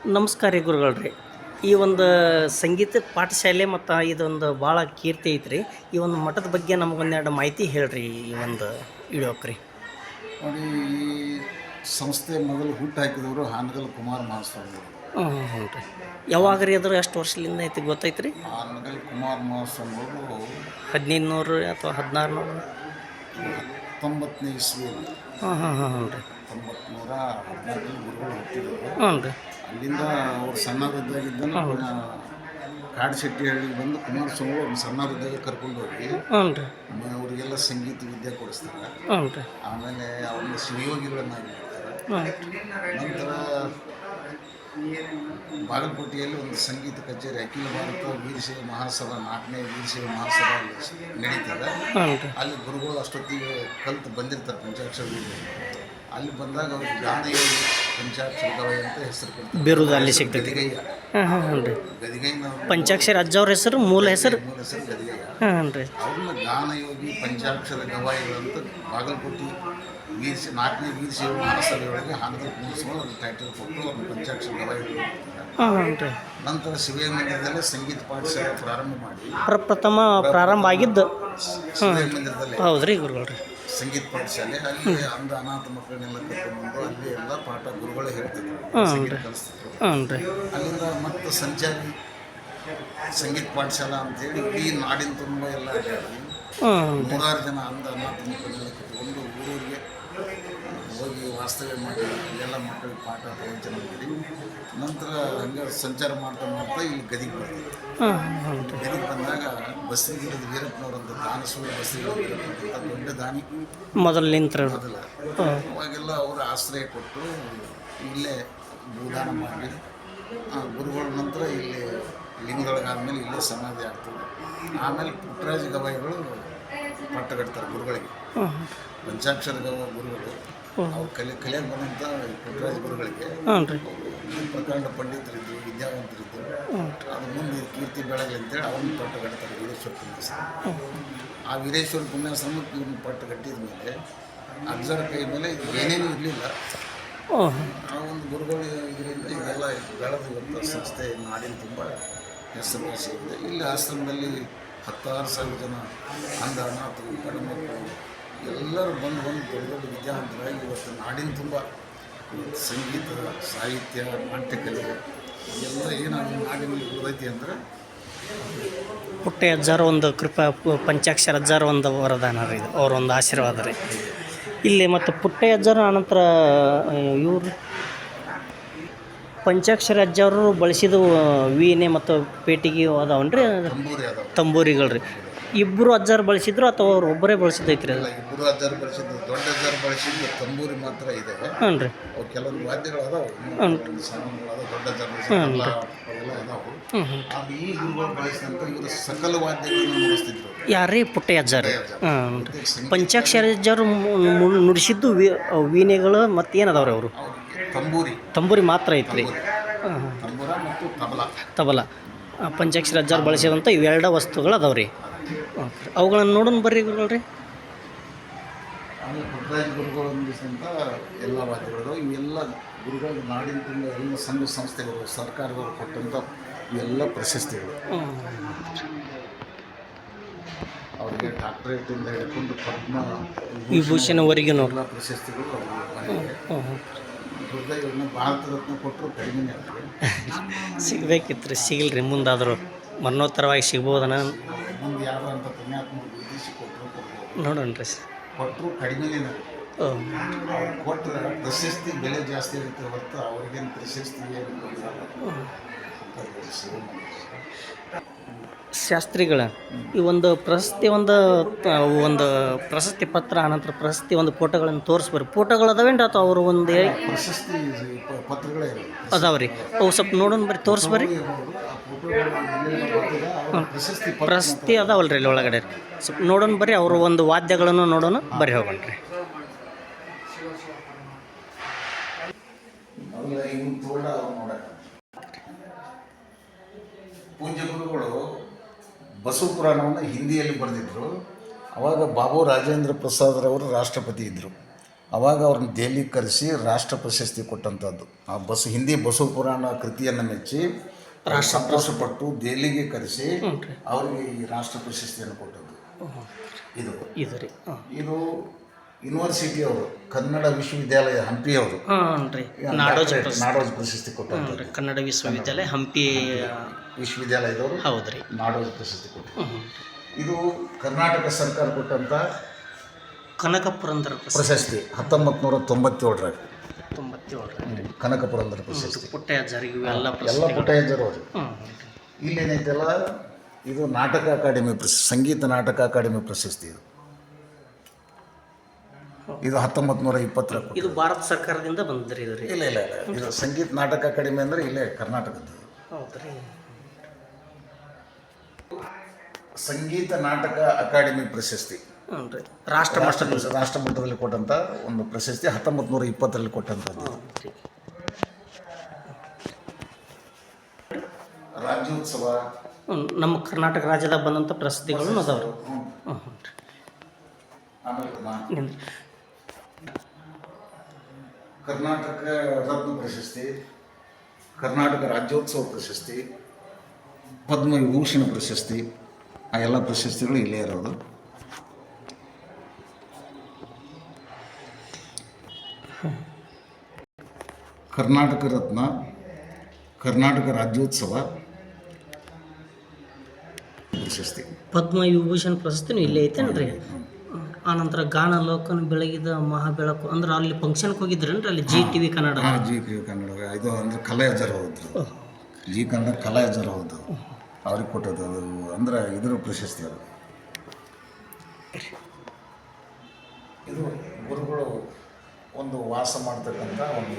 ನಮಸ್ಕಾರ ರೀ ಗುರುಗಳ್ರಿ. ಈ ಒಂದು ಸಂಗೀತ ಪಾಠಶಾಲೆ ಮತ್ತು ಇದೊಂದು ಭಾಳ ಕೀರ್ತಿ ಐತ್ರಿ. ಈ ಒಂದು ಮಠದ ಬಗ್ಗೆ ನಮಗೊಂದೆರಡು ಮಾಹಿತಿ ಹೇಳ್ರಿ ಈ ಒಂದು ವಿಡಿಯೋಕ್ರಿ ನೋಡಿ ಈ ಸಂಸ್ಥೆ ಮೊದಲು ಹುಟ್ಟು ಹಾಕಿದವರು ಹಾನಗಲ್ ಕುಮಾರ್ ಮಹಾಸ್ವಾಮಿ ಹ್ಞೂ ಹ್ಞೂ ರೀ. ಯಾವಾಗ ರೀ ಅದ್ರ ಎಷ್ಟು ವರ್ಷದಿಂದ ಐತಿ ಗೊತ್ತೈತ್ರಿ? ಹಾನಗಲ್ ಕುಮಾರ್ ಮಹಾಸ್ವಾಮಿ ಅವರು ಹದಿನೈದು ನೂರು ಅಥವಾ ಹದಿನಾರು ನೂರು ಹತ್ತೊಂಬತ್ತನೇ ಇಸ್ವಿ ಹಾಂ ಹಾಂ ಹಾಂ ಹ್ಞೂ ರೀ. ಹತ್ತೊಂಬತ್ತು ನೂರ ಗುರುಗಳು ಹುಟ್ಟಿದರು. ಹ್ಞೂ ರೀ. ಅಲ್ಲಿಂದ ಅವ್ರು ಶೆಟ್ಟಿ ಕಾಡಶೆಟ್ಟಿಹಳ್ಳಿಗೆ ಬಂದು ಕುಮಾರಸ್ವಾಮಿ ಅವ್ರು ಸಣ್ಣವರಿದ್ದಾಗ ಕರ್ಕೊಂಡು ಹೋಗಿ ಹ್ಞೂ ರೀ ಅವರಿಗೆಲ್ಲ ಸಂಗೀತ ವಿದ್ಯೆ ಕೊಡಿಸ್ತಾರೆ. ಹ್ಞೂ ರೀ ಆಮೇಲೆ ಅವ್ರನ್ನ ಸಹಯೋಗಿಗಳನ್ನಾಗಿ ಮಾಡ್ತಾರೆ. ನಂತರ ಬಾಗಲಕೋಟೆಯಲ್ಲಿ ಒಂದು ಸಂಗೀತ ಕಚೇರಿ ಅಖಿಲ ಭಾರತ ವೀರಶೈವ ಮಹಾಸಭಾ ನಾಲ್ಕನೇ ವೀರಶೈವ ಮಹಾಸಭಾ ಅಲ್ಲಿ ನಡೀತದೆ. ಹ್ಞೂ ರೀ ಅಲ್ಲಿ ಗುರುಗಳು ಅಷ್ಟೊತ್ತಿಗೆ ಕಲ್ತು ಬಂದಿರ್ತಾರೆ ಪಂಚಾಕ್ಷರ. ಅಲ್ಲಿ ಬಂದಾಗ ಅವ್ರಿಗೆ ಗಾನ ಪಂಚಾಕ್ಷರ ಗವಾಯಿ ಅಂತ ಹೆಸರು ಕೊಡ್ತಾರೆ. ಬಿರುದು ಅಲ್ಲಿ ಸಿಗ್ತೈತಿ ಗದಿಗಯ್ಯ ಹಾಂ ಹಾಂ ಹ್ಞೂ ರೀ ಪಂಚಾಕ್ಷರ ಅಜ್ಜವ್ರ ಹೆಸರು ಮೂಲ ಹೆಸರು. ಮೂಲ ಹೆಸರು ಗದಿಗಯ್ಯ ಹಾಂ ರೀ ಅವ್ರನ್ನ ಗಾನಯೋಗಿ ಪಂಚಾಕ್ಷರ ಗವಾಯಿಗಳಂತ ಬಾಗಲಕೋಟೆ ನಾಲ್ಕನೇ ಮಹಾಸಭೆಯೊಳಗೆ ಟೈಟಲ್ ಕೊಟ್ಟು ಅವ್ರನ್ನ ಪಂಚಾಕ್ಷರ ಗವಾಯಿಗಳು ಮಾಡ್ತಾರೆ. ಹಾಂ ಹ್ಞೂ ರೀ ನಂತರ ಶಿವಯ ಮಂದಿರದಲ್ಲೇ ಸಂಗೀತ ಪಾಠಶಾಲೆ ಪ್ರಾರಂಭ ಮಾಡಿ. ಪ್ರಪ್ರಥಮ ಪ್ರಾರಂಭ ಆಗಿದ್ದು. ಶಿವಯ ಮಂದಿರದಲ್ಲೇ. ಹೌದು ರೀ ಗುರುಗಳ್ರಿ ಸಂಗೀತ ಪಾಠಶಾಲೆ ಅಲ್ಲಿ ಅಂಧ ಅನಾಥ ಮಕ್ಕಳನ್ನೆಲ್ಲ ಕರ್ಕೊಂಡ್ಬಂದು ಅಲ್ಲಿ ಎಲ್ಲ ಪಾಠ ಗುರುಗಳೇ ಹೇಳ್ತಿದ್ರು. ಸಂಗೀತ ಕಲಿಸ್ತಿದ್ರು. ಹ್ಞೂ ರೀ ಅಲ್ಲಿಂದ ಮತ್ತೆ ಸಂಚಾರಿ ಸಂಗೀತ ಪಾಠಶಾಲಾ ಅಂತೇಳಿ ಇಡೀ ನಾಡಿನ ತುಂಬ ಎಲ್ಲ ಅಡ್ಡಾಡಿ ಹ್ಞೂ ನೂರಾರು ಜನ ಅಂಧ ಅನಾಥ ಮಕ್ಕಳನ್ನೆಲ್ಲ ಕರ್ಕೊಂಡು ಊರೂರಿಗೆ ಹೋಗಿ ವಾಸ್ತವ್ಯ ಮಾಡಿ ಎಲ್ಲ ಮಕ್ಕಳಿಗೆ ಪಾಠ ಪ್ರವಚನ ಮಾಡಿ ನಂತರ ಹಂಗೆ ಸಂಚಾರ ಮಾಡ್ತಾ ಮಾಡ್ತಾ ಇಲ್ಲಿ ಗದಿಗೆ ಬರ್ತೀವಿ ಗದಿಗೆ ಬಂದಾಗ ಬಸರಿಗಿಡದ ವೀರಪ್ಪನವರಂತ ದಾನಸೂರ ಬಸರಿಗಿಡ ವೀರಪ್ಪನವರಂತ ದೊಡ್ಡ ದಾನಿ. ಮೊದಲು ನಿಂತರ. ಮೊದಲ. ಅವಾಗೆಲ್ಲ ಅವರು ಆಶ್ರಯ ಕೊಟ್ಟು ಇಲ್ಲೇ ಭೂದಾನ ಮಾಡಿ ಗುರುಗಳ ನಂತರ ಇಲ್ಲಿ ಲಿಂಗದೊಳಗಾದ್ಮೇಲೆ ಇಲ್ಲೇ ಸಮಾಧಿ ಆಗ್ತದೆ. ಆಮೇಲೆ ಪುಟ್ಟರಾಜ ಗವಾಯಿಗಳು ಪಟ್ಟ ಕಟ್ತಾರೆ ಗುರುಗಳಿಗೆ ಪಂಚಾಕ್ಷರ ಗವ ಗುರುಗಳು. ಅವ್ರು ಕಲಿ ಕಲಿಯಕ್ಕೆ ಬಂದಂಥ ಪುಟ್ಟರಾಜ ಗುರುಗಳಿಗೆ ಹ್ಞೂ ರೀ. ಪ್ರಕಾಂಡ ಪಂಡಿತರಿದ್ದರು ವಿದ್ಯಾವಂತರಿದ್ದರು ಅದು ಮುಂದೆ ಕೀರ್ತಿ ಬೆಳಗಲಿ ಅಂತೇಳಿ ಅವ್ರನ್ನ ಪಟ್ಟ ಕಟ್ತಾರೆ ವೀರೇಶ್ವರ ಪುಣ್ಯಾಶ್ರಮ ಆ ವೀರೇಶ್ವರ ಪುಣ್ಯಾಶ್ರಮ ಇವ್ರನ್ನ ಪಟ್ಟು ಕಟ್ಟಿದ ಮೇಲೆ ಅಜ್ಜರ ಕೈ ಮೇಲೆ ಏನೇನು ಇರಲಿಲ್ಲ. ಆ ಒಂದು ಗುರುಗಳು ಇದರಿಂದ ಇದೆಲ್ಲ ಬೆಳೆದು ಇವತ್ತು ಸಂಸ್ಥೆ ನಾಡಿನ ತುಂಬ ಹೆಸರುವಾಸಿ ಇದೆ ಇಲ್ಲಿ ಆಶ್ರಮದಲ್ಲಿ ಹತ್ತಾರು ಸಾವಿರ ಜನ ಅಂಧ ಅನಾಥರು ಮಕ್ಕಳು ಎಲ್ಲರೂ ಬಂದು ಬಂದು ದೊಡ್ಡ ದೊಡ್ಡ ವಿದ್ಯಾವಂತರಾಗಿ ಇವತ್ತು ನಾಡಿನ ತುಂಬ ಸಂಗೀತ ಸಾಹಿತ್ಯ ನಾಟ್ಯಕಲೆ ಎಲ್ಲ ಏನಾದರೂ ನಾಡಿನಲ್ಲಿ ಉಳಿದೈತಿ ಅಂದರೆ ಪುಟ್ಟೆ ಅಜ್ಜಾರ ಒಂದು ಕೃಪಾ ಪಂಚಾಕ್ಷರ ಅಜ್ಜಾರ ಒಂದು ವರದಾನ ರೀ ಇದು. ಅವ್ರ ಒಂದು ಆಶೀರ್ವಾದ ರೀ. ಇಲ್ಲಿ ಮತ್ತು ಪುಟ್ಟೆ ಅಜ್ಜಾರ ಅನಂತರ ಇವರು ಪಂಚಾಕ್ಷರ ಅಜ್ಜವರು ಬಳಸಿದ ವೀಣೆ ಮತ್ತು ಪೇಟಿಗೆ ಅದಾವನ್ರಿ? ತಂಬೂರಿ ಅದಾವ. ತಂಬೂರಿಗಳು ರೀ. ಇಬ್ಬರು ಅಜ್ಜಾರು ಬಳಸಿದ್ರು ಅಥವಾ ಅವ್ರು ಒಬ್ಬರೇ ಬಳಸಿದ್ದೈತ್ರಿ ಅದು? ಇಬ್ಬರು ಅಜ್ಜಾರು ಬಳಸಿದ್ದು ದೊಡ್ಡ ಅಜ್ಜಾರು ಬಳಸಿದ್ದು ತಂಬೂರಿ ಮಾತ್ರ ಇದೆ. ಹ್ಞೂ ರೀ. ಅವು ಕೆಲವೊಂದು ವಾದ್ಯಗಳು ಅದಾವೆ ಸಾಮಾನುಗಳು ಅದಾವೆ ದೊಡ್ಡ ಅಜ್ಜಾರು ಹ್ಞೂ ಬಳಸಿದ ಅವೆಲ್ಲ ಅದಾವೆ. ಅದು ಈ ಗುರುಗಳು ಬಳಸಿದಂಥ ಇವರು ಸಕಲ ವಾದ್ಯಗಳನ್ನು ನುಡಿಸ್ತಿದ್ರು ಯಾರೇ ಪುಟ್ಟೆ ಅಜ್ಜಾರು. ಹಾಂ ಪಂಚಾಕ್ಷರ ಅಜ್ಜಾರು ನುಡಿಸಿದ್ದು ವಿ ವೀಣೆಗಳು ಮತ್ತು ಏನು ಅದಾವ್ರಿ ಅವರು ತಂಬೂರಿ. ತಂಬೂರಿ ಮಾತ್ರ ಐತ್ರಿ. ತಂಬೂರ. ಮತ್ತು ತಬಲ. ತಬಲ. ಪಂಚಾಕ್ಷರ ಅಜ್ಜಾರು ಬಳಸಿದಂಥ ಇವೆರಡ ವಸ್ತುಗಳು ಅದಾವೆ ರೀ ಅವುಗಳನ್ನು ನೋಡೋಣ ಬರ್ರಿ ಗುರುಗಳ್ರಿ ಆಮೇಲೆ ಪುಟ್ಟರಾಜ ಗುರುಗಳು ಅಂತ ಎಲ್ಲ ರಾಜ್ಯಗಳು ಇವೆಲ್ಲ ಗುರುಗಳ ನಾಡಿನ ತುಂಬ ಎಲ್ಲ ಸಂಘ ಸಂಸ್ಥೆಗಳು ಸರ್ಕಾರದವರು ಕೊಟ್ಟಂಥ ಎಲ್ಲ ಪ್ರಶಸ್ತಿಗಳು. ಅವರಿಗೆ ಡಾಕ್ಟರೇಟಿಂದ ಹಿಡ್ಕೊಂಡು ಪದ್ಮ ವಿಭೂಷಣವರೆಗೂ ಎಲ್ಲ ಪ್ರಶಸ್ತಿಗಳು ಅವ್ರಿಗೆ ಭಾರತ ರತ್ನ ಕೊಟ್ಟರು ಕಡಿಮೆನೇ ಸಿಗಬೇಕಿತ್ತು ಸಿಗ್ಬೇಕಿತ್ತು ರೀ ಸಿಗಲ್ರಿ ಮುಂದಾದರೂ. ಮರಣೋತ್ತರವಾಗಿ ಸಿಗ್ಬೋದನ? ಮುಂದೆ ಯಾರು ಅಂತ ಪುಣ್ಯಾತ್ಮರು ಗುರುತಿಸಿ ಕೊಟ್ಟರು ಕೊಡ್ಬೋದು. ನೋಡೋಣ ರೀ ಕೊಟ್ಟರು ಕಡಿಮೆನೇ ಕೊಟ್ಟರೆ ಪ್ರಶಸ್ತಿ ಬೆಲೆ ಜಾಸ್ತಿ ಇರುತ್ತೆ ಹೊರತು ಅವ್ರಿಗೇನು ಪ್ರಶಸ್ತಿ. ಶಾಸ್ತ್ರಿಗಳ ಈ ಒಂದು ಪ್ರಶಸ್ತಿ ಒಂದು ಒಂದು ಪ್ರಶಸ್ತಿ ಪತ್ರ ಆನಂತರ ಪ್ರಶಸ್ತಿ ಒಂದು ಫೋಟೋಗಳನ್ನು ತೋರಿಸ್ಬಾರಿ ಫೋಟೋಗಳು ಅದಾವೇನು ಅಥವಾ ಅವರು ಒಂದು ಪ್ರಶಸ್ತಿ ಪತ್ರಗಳೇ ಅದಾವ ರೀ ಅವು ಸ್ವಲ್ಪ ನೋಡೋಣ ಬರ್ರಿ ತೋರಿಸ್ಬರ್ರಿ. ಪ್ರಶಸ್ತಿ ಪ್ರಶಸ್ತಿ ಅದಾವಲ್ರಿ ಇಲ್ಲಿ ಒಳಗಡೆ ಸ್ವಲ್ಪ ನೋಡೋಣ ಬರ್ರಿ, ಅವರು ಒಂದು ವಾದ್ಯಗಳನ್ನು ನೋಡೋಣ, ಬರ್ರಿ ಹೋಗೋಣ ರೀ ಪೂಜ್ಯ ಗುರುಗಳು ಬಸವ ಪುರಾಣವನ್ನು ಹಿಂದಿಯಲ್ಲಿ ಬರೆದಿದ್ರು. ಅವಾಗ ಬಾಬು ರಾಜೇಂದ್ರ ಪ್ರಸಾದ್ರವರು ರಾಷ್ಟ್ರಪತಿ ಇದ್ದರು ಅವಾಗ ಅವ್ರನ್ನ ದೆಹಲಿಗೆ ಕರೆಸಿ ರಾಷ್ಟ್ರ ಪ್ರಶಸ್ತಿ ಕೊಟ್ಟಂಥದ್ದು. ಆ ಬಸ್, ಹಿಂದಿ ಬಸವ ಪುರಾಣ ಕೃತಿಯನ್ನು ಮೆಚ್ಚಿ ಸಂತೋಷಪಟ್ಟು ದೆಹಲಿಗೆ ಕರೆಸಿ ಅವರಿಗೆ ಈ ರಾಷ್ಟ್ರ ಪ್ರಶಸ್ತಿಯನ್ನು ಕೊಟ್ಟದ್ದು. ಇದು. ಇದು ರೀ ಇದು ಯೂನಿವರ್ಸಿಟಿ ಅವರು ಕನ್ನಡ ವಿಶ್ವವಿದ್ಯಾಲಯ ಹಂಪಿಯವರು ಹಾಂ ರೀ ನಾಡೋಜ ನಾಡೋಜ್ ಪ್ರಶಸ್ತಿ ಕೊಟ್ಟರು ಕನ್ನಡ ವಿಶ್ವವಿದ್ಯಾಲಯ ಹಂಪಿ ವಿಶ್ವವಿದ್ಯಾಲಯದವರು ಹೌದು ರೀ ನಾಡೋಜ್ ಪ್ರಶಸ್ತಿ ಕೊಟ್ಟರು. ಇದು ಕರ್ನಾಟಕ ಸರ್ಕಾರ ಕೊಟ್ಟಂಥ ಕನಕ ಪುರಂದರ ಪ್ರಶಸ್ತಿ. ಪ್ರಶಸ್ತಿ ಹತ್ತೊಂಬತ್ತು ನೂರ ತೊಂಬತ್ತೇಳರಾಗ ತೊಂಬತ್ತೇಳು ಕನಕ ಪುರಂದರ ಪ್ರಶಸ್ತಿ. ಇವೆಲ್ಲ ಎಲ್ಲ ಪುಟ್ಟಯ್ಯಂಜರು ಅವರು. ಇಲ್ಲೇನೈತಲ್ಲ ಇದು ನಾಟಕ ಅಕಾಡೆಮಿ ಪ್ರಶಸ್ತಿ ಸಂಗೀತ ನಾಟಕ ಅಕಾಡೆಮಿ ಪ್ರಶಸ್ತಿ ಇದು. ಇದು ಹತ್ತೊಂಬತ್ತು ನೂರ ಇಪ್ಪತ್ತರ ಇದು ಭಾರತ ಸರ್ಕಾರದಿಂದ ಬಂದ್ರಿ ಇದು ಇಲ್ಲ ಇಲ್ಲ ಇದು ಸಂಗೀತ ನಾಟಕ ಅಕಾಡೆಮಿ ಅಂದರೆ ಇಲ್ಲೇ ಕರ್ನಾಟಕದ್ದು. ಸಂಗೀತ ನಾಟಕ ಅಕಾಡೆಮಿ ಪ್ರಶಸ್ತಿ. ರಾಷ್ಟ್ರ ಮಟ್ಟದ ರಾಷ್ಟ್ರ ಮಟ್ಟದಲ್ಲಿ ಕೊಟ್ಟಂಥ ಒಂದು ಪ್ರಶಸ್ತಿ ಹತ್ತೊಂಬತ್ತು ನೂರ ಇಪ್ಪತ್ತರಲ್ಲಿ ಕೊಟ್ಟಂಥದ್ದು ರಾಜ್ಯೋತ್ಸವ. ನಮ್ಮ ಕರ್ನಾಟಕ ರಾಜ್ಯದಾಗ ಬಂದಂಥ ಪ್ರಸಿದ್ಧಿಗಳು ಅದಾವ್ರಿ. ಹ್ಞೂ. ಕರ್ನಾಟಕ ರತ್ನ ಪ್ರಶಸ್ತಿ ಕರ್ನಾಟಕ ರಾಜ್ಯೋತ್ಸವ ಪ್ರಶಸ್ತಿ ಪದ್ಮವಿಭೂಷಣ ಪ್ರಶಸ್ತಿ ಆ ಎಲ್ಲ ಪ್ರಶಸ್ತಿಗಳು ಇಲ್ಲೇ ಇರೋದು. ಕರ್ನಾಟಕ ರತ್ನ ಕರ್ನಾಟಕ ರಾಜ್ಯೋತ್ಸವ. ಪ್ರಶಸ್ತಿ. ಪದ್ಮ ವಿಭೂಷಣ್ ಪ್ರಶಸ್ತಿನೂ ಇಲ್ಲೇ ಐತೇನ್ರಿ ಆನಂತರ ಗಾನ ಲೋಕನ ಬೆಳಗಿದ ಮಹಾಬೆಳಕು. ಅಂದ್ರೆ ಅಲ್ಲಿ ಫಂಕ್ಷನ್ಗೆ ಹೋಗಿದ್ರೇನ್ರಿ ಅಲ್ಲಿ? G T V Kannada. ಹಾಂ ಜಿ ವಿ ಕನ್ನಡ. ಇದು ಅಂದರೆ ಕಲಾಯಜರ ಹೋದ್ರು ಜಿ ಕನ್ನಡ ಕಲಾಯಜರ ಹೌದು ಅವ್ರಿಗೆ ಕೊಟ್ಟದ್ದು ಅದು. ಅಂದ್ರೆ ಇದ್ರ ಪ್ರಶಸ್ತಿ ಅದು. ಇದು ಗುರುಗಳು ಒಂದು ವಾಸ ಮಾಡ್ತಕ್ಕಂಥ ಒಂದು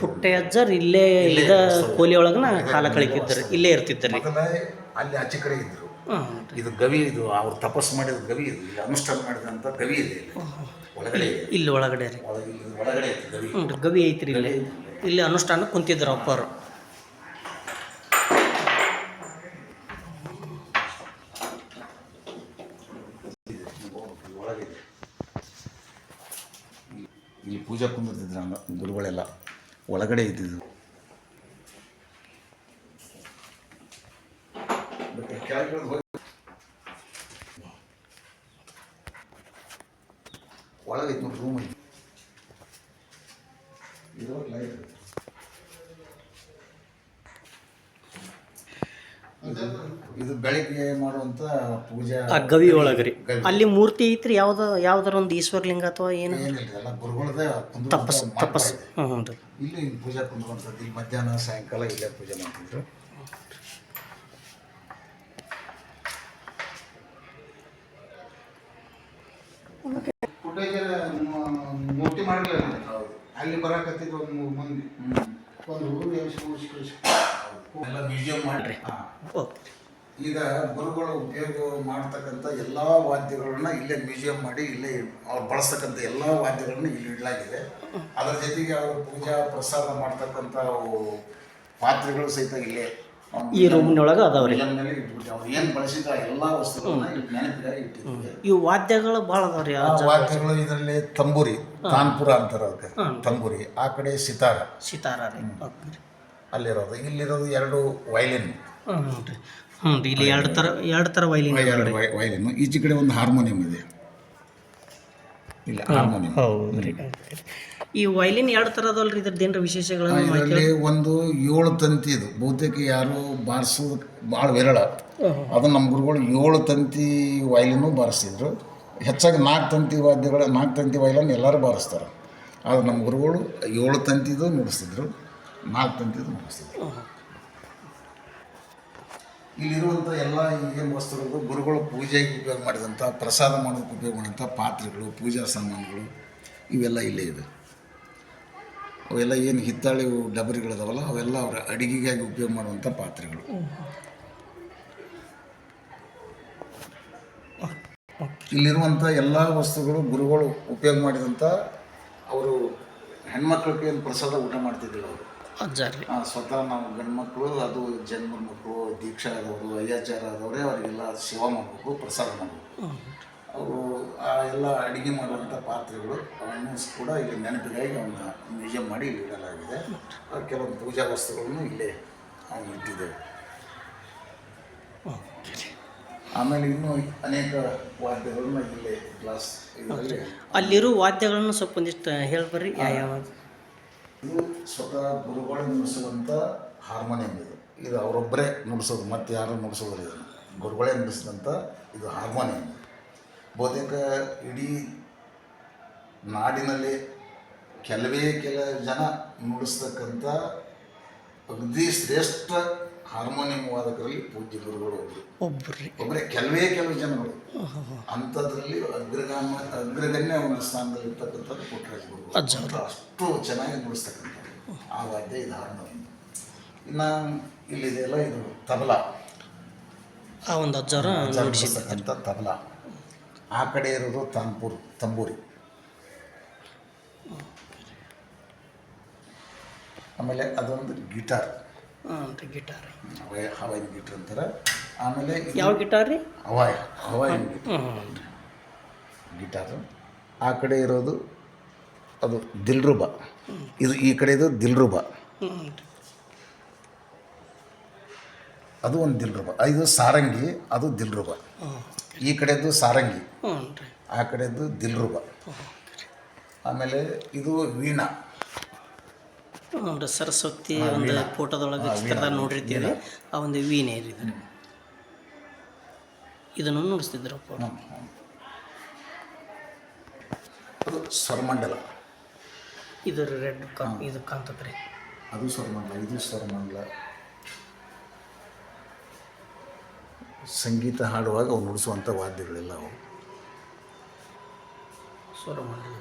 ಪುಟ್ಟೆ ಅಜ್ಜರ್ ಇಲ್ಲೇ ಇದ ಕೋಲಿ ಒಳಗನ ಕಾಲ ಕಳಿತಿದ್ದರು ಇಲ್ಲೇ ಇರ್ತಿದ್ದರು ಮೊದಲೇ ಅಲ್ಲಿ ಆಚೆ ಕಡೆ ಇದ್ರು. ಇದು ಗವಿ ಇದು ಅವ್ರು ತಪಸ್ಸು ಮಾಡಿದ ಗವಿ ಇದು. ಇಲ್ಲಿ ಅನುಷ್ಠಾನ ಮಾಡಿದಂಥ ಗವಿ ಇದೆ ಇಲ್ಲಿ. ಒಳಗಡೆ ಇದೆ. ಇಲ್ಲಿ ಒಳಗಡೆ ರೀ. ಒಳಗೆ ಇಲ್ಲಿ ಒಳಗಡೆ ಇದೆ ಗವಿ. ಹ್ಞೂ ಗವಿ ಐತ್ರಿ ಇಲ್ಲಿ. ಇಲ್ಲಿ ಅನುಷ್ಠಾನ ಕುಂತಿದ್ರು ಅಪ್ಪರು ಒಳಗಿದೆ ಇಲ್ಲಿ ಪೂಜಾ ಕುಂದಿರ್ತಿದ್ರು ಹಂಗ ಗುರುಗಳೆಲ್ಲ ಒಳಗಡೆ ಇದ್ದಿದ್ದು. ಒಳಗೆ ರೂಮ್ ಐತಿ ಇದು ಲೈಟ್ ಇದು ಬೆಳಿಗ್ಗೆ ಮಾಡುವಂಥ ಪೂಜಾ ಆ ಗವಿ ಒಳಗ್ರಿ. ಗವಿ. ಅಲ್ಲಿ ಮೂರ್ತಿ ಐತ್ರಿ ಯಾವ್ದ ಯಾವ್ದಾರ ಒಂದು ಈಶ್ವರ್ಲಿಂಗ ಅಥವಾ ಏನು? ಏನಿಲ್ಲ ಎಲ್ಲ ಗುರುಗಳದೇ ತಪಸ್ ತಪಸ್. ಹ್ಞೂ ಹ್ಞೂ ರೀ ಇಲ್ಲಿ ಹಿಂಗೆ ಪೂಜೆ ಕುಂದ್ಕೊಂತದ್ದು ಇಲ್ಲಿ ಮಧ್ಯಾಹ್ನ ಸಾಯಂಕಾಲ ಇಲ್ಲೇ ಪೂಜೆ ಮಾಡ್ತಿದ್ರು. ಮೂರ್ತಿ ಮಾಡಲಿಲ್ಲ ಅಲ್ಲಿ ಬರಾಕತ್ತಿದ್ರು ಒಂದು ಮೂರು ಮಂದಿ. ಒಂದು ಊರು ಎಲ್ಲ ಮ್ಯೂಸಿಯಂ ಮಾಡ್ರಿ. ಓಕೆ. ಈಗ ಗುರುಗಳು ಉಪಯೋಗ ಮಾಡ್ತಕ್ಕಂಥ ಎಲ್ಲ ವಾದ್ಯಗಳನ್ನ ಇಲ್ಲೇ ಮ್ಯೂಸಿಯಂ ಮಾಡಿ ಇಲ್ಲೇ ಅವ್ರು ಬಳಸ್ತಕ್ಕಂಥ ಎಲ್ಲ ವಾದ್ಯಗಳನ್ನು ಇಲ್ಲಿ ಇಡಲಾಗಿದೆ. ಅದರ ಜೊತೆಗೆ ಅವರು ಪೂಜಾ ಪ್ರಸಾದ ಮಾಡ್ತಕ್ಕಂಥ ಪಾತ್ರೆಗಳು ಸಹಿತ ಇಲ್ಲೇ. ಈ ರೂಮ್ನೊಳಗೆ ಅದಾವ್ರಿ. ಏನು ಬಳಸಿದ ಎಲ್ಲ ವಸ್ತುಗಳನ್ನ ಇವು ವಾದ್ಯಗಳು ಭಾಳ ಅದಾವ್ರಿ ವಾದ್ಯಗಳು ಇದರಲ್ಲಿ ತಂಬೂರಿ ತಾನ್ಪುರ ಅಂತಾರೆ ಅದಕ್ಕೆ ತಂಬೂರಿ ಆ ಕಡೆ ಸಿತಾರ. ಸಿತಾರ ಅಲ್ಲಿರೋದು. ಇಲ್ಲಿರೋದು ಎರಡು ವೈಲಿನ್. ಹ್ಞೂ ಇಲ್ಲಿ ಎರಡು ಥರ ಎರಡು ಥರ ವೈಲಿನ್ ಎರಡು ವೈ ವೈಲಿನ್ ಈಚೆ ಕಡೆ ಒಂದು ಹಾರ್ಮೋನಿಯಂ ಇದೆ. ಇಲ್ಲ ಹಾರ್ಮೋನಿಯಂ ಈ ವೈಲಿನ್ ಎರಡು ಥರ ಅದಲ್ರಿ ಇದ್ರದ್ದು ಏನ್ರ ವಿಶೇಷಗಳನ್ನು ಇದರಲ್ಲಿ ಒಂದು ಏಳು ತಂತಿ ಇದು. ಬಹುತೇಕ ಯಾರು ಬಾರಿಸೋದು ಭಾಳ ವಿರಳ. ಅದು ನಮ್ಮ ಗುರುಗಳು ಏಳು ತಂತಿ ವೈಲಿನೂ ಬಾರಿಸಿದ್ರು ಹೆಚ್ಚಾಗಿ ನಾಲ್ಕು ತಂತಿ ವಾದ್ಯಗಳ ನಾಲ್ಕು ತಂತಿ ವೈಲನ್ ಎಲ್ಲರೂ ಬಾರಿಸ್ತಾರೆ. ಆದರೆ ನಮ್ಮ ಗುರುಗಳು ಏಳು ತಂತಿದು ನುಡಿಸ್ತಿದ್ರು. ನಾಲ್ಕು ತಂತಿದು ನುಡಿಸ್ತಿದ್ರು. ಇಲ್ಲಿರುವಂಥ ಎಲ್ಲ ಏನು ವಸ್ತುಗಳು ಗುರುಗಳು ಪೂಜೆಗೆ ಉಪಯೋಗ ಮಾಡಿದಂಥ ಪ್ರಸಾದ ಮಾಡೋದಕ್ಕೆ ಉಪಯೋಗ ಮಾಡಿದಂಥ ಪಾತ್ರೆಗಳು, ಪೂಜಾ ಸಾಮಾನುಗಳು, ಇವೆಲ್ಲ ಇಲ್ಲೇ ಇದೆ. ಅವೆಲ್ಲ ಏನು ಹಿತ್ತಾಳೆ ಡಬರಿಗಳಿದಾವಲ್ಲ, ಅವೆಲ್ಲ ಅವರ ಅಡಿಗೆಗಾಗಿ ಉಪಯೋಗ ಮಾಡುವಂಥ ಪಾತ್ರೆಗಳು. ಇಲ್ಲಿರುವಂಥ ಎಲ್ಲ ವಸ್ತುಗಳು ಗುರುಗಳು ಉಪಯೋಗ ಮಾಡಿದಂಥ ಅವರು ಹೆಣ್ಮಕ್ಳಿಗೆ ಏನು ಪ್ರಸಾದ ಊಟ ಮಾಡ್ತಿದ್ದಿಲ್ಲ ಅವರು. ಅಜ್ಜ ರೀ ಆ, ಸ್ವತಃ ನಾವು ಗಂಡು ಮಕ್ಕಳು ಅದು ಜನ್ಮ ಮಕ್ಕಳು ದೀಕ್ಷಾ ಆದವರು ಅಯ್ಯಾಚಾರ ಆದವರೇ ಅವರಿಗೆಲ್ಲ ಸೇವಾ ಮಾಡಬೇಕು ಪ್ರಸಾದ ಮಾಡಬೇಕು. ಅವರು ಆ ಎಲ್ಲ ಅಡುಗೆ ಮಾಡುವಂಥ ಪಾತ್ರೆಗಳು ಅವನ್ನು ಕೂಡ ಇಲ್ಲಿ ನೆನಪಿಗಾಗಿ ಅವನ್ನ ಮ್ಯೂಸಿಯಂ ಮಾಡಿ ಇಲ್ಲಿ ಇಡಲಾಗಿದೆ. ಕೆಲವೊಂದು ಪೂಜಾ ವಸ್ತುಗಳನ್ನು ಇಲ್ಲೇ ಅವನು ಇಟ್ಟಿದ್ದೇವೆ ಆಮೇಲೆ ಇನ್ನೂ ಅನೇಕ ವಾದ್ಯಗಳನ್ನ ಇಲ್ಲೇ ಕ್ಲಾಸ್ ಇದರಲ್ಲಿ ಅಲ್ಲಿರೋ ವಾದ್ಯಗಳನ್ನು ಸ್ವಲ್ಪ ಒಂದಿಷ್ಟು ಹೇಳ್ಬರ್ರಿ ಯಾವ ಯಾವ ಇದು ಸ್ವತಃ ಗುರುಗಳು ನುಡಿಸುವಂಥ ಹಾರ್ಮೋನಿಯಂ ಇದು. ಇದು ಅವರೊಬ್ಬರೇ ನುಡಿಸೋದು, ಮತ್ತೆ ಯಾರು ನುಡಿಸೋದಿಲ್ಲ ಗುರುಗಳೇ ನುಡಿಸಿದಂಥ ಇದು ಹಾರ್ಮೋನಿಯಂ ಬಹುತೇಕ ಇಡೀ ನಾಡಿನಲ್ಲಿ ಕೆಲವೇ ಕೆಲ ಜನ ನುಡಿಸ್ತಕ್ಕಂಥ ಅಗ್ದಿ ಶ್ರೇಷ್ಠ ಹಾರ್ಮೋನಿಯಂ ವಾದಕರಲ್ಲಿ ಪೂಜ್ಯ ಗುರುಗಳು ಒಬ್ಬರು ಒಬ್ರು. ಒಬ್ಬರೇ ಕೆಲವೇ ಕೆಲವು ಜನಗಳು. ಅಂಥದ್ರಲ್ಲಿ ಅಗ್ರಗಾಮ ಅಗ್ರಗಣ್ಯ ಒಂದು ಸ್ಥಾನದಲ್ಲಿ ಇರ್ತಕ್ಕಂಥದ್ದು ಪುಟ್ಟರಾಜ ಗುರುಗಳು. ಅಷ್ಟು ಚೆನ್ನಾಗಿ ನುಡಿಸ್ತಕ್ಕಂಥದ್ದು ಆ ವಾದ್ಯ ಇದು ಹಾರ್ಮೋನಿಯಂ ಇನ್ನು ಇಲ್ಲಿದೆಯಲ್ಲ ಇದು ತಬಲಾ. ಆ ಒಂದು ಅಜ್ಜಾರ ನುಡಿಸಿರ್ತಕ್ಕಂಥ ತಬಲ ತಬಲಾ. ಆ ಕಡೆ ಇರೋದು ತಾನ್ಪುರ್ ತಂಬೂರಿ. ಆಮೇಲೆ ಅದೊಂದು ಗಿಟಾರ್. ರೀ ಗಿಟಾರ್. ಹವಾಯಿ ಹವಾಯಿನ ಗಿಟಾರ್ ಅಂತಾರೆ. ಆಮೇಲೆ ಯಾವ ಗಿಟಾರ್ ರೀ? ಹವಾಯ್ ಹವಾಯಿನ ಗಿಟಾರು. ಆ ಕಡೆ ಇರೋದು ಅದು ದಿಲ್ರುಬ. ಇದು ಈ ಕಡೆದು ದಿಲ್ರುಬ. ಅದು ಒಂದು ದಿಲ್ರುಬ. ಇದು ಸಾರಂಗಿ ಅದು ದಿಲ್ರುಬ. ಈ ಕಡೆದು ಸಾರಂಗಿ. ಆ ಕಡೆದು ದಿಲ್ರುಬ. ಆಮೇಲೆ ಇದು ವೀಣಾ. ರೀ ಸರಸ್ವತಿ ಒಂದು ಫೋಟೋದೊಳಗೆ ಚಿತ್ರದಾಗ ನೋಡಿರ್ತೀವಿ ಆ ಒಂದು ವೀಣೆ ಇರಿದ್ದಾರೆ ಇದು ಇದನ್ನು ನುಡಿಸ್ತಿದ್ರು. ಅದು ಸ್ವರಮಂಡಲ ಇದು ರೆಡ್ ಕಾ ಇದು ಕಾಣ್ತದೆ ರೀ ಅದು ಸ್ವರಮಂಡಲ ಇದು ಸ್ವರಮಂಡಲ ಸಂಗೀತ ಹಾಡುವಾಗ ಅವು ನುಡಿಸುವಂಥ ವಾದ್ಯಗಳೆಲ್ಲ ಅವು. ಸ್ವರಮಂಡಲ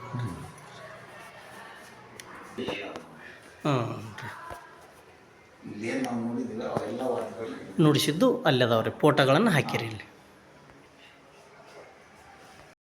ನುಡಿಸಿದ್ದು ಅಲ್ಲದವ್ರಿ ಫೋಟೋಗಳನ್ನು ಹಾಕಿರಿ ಇಲ್ಲಿ.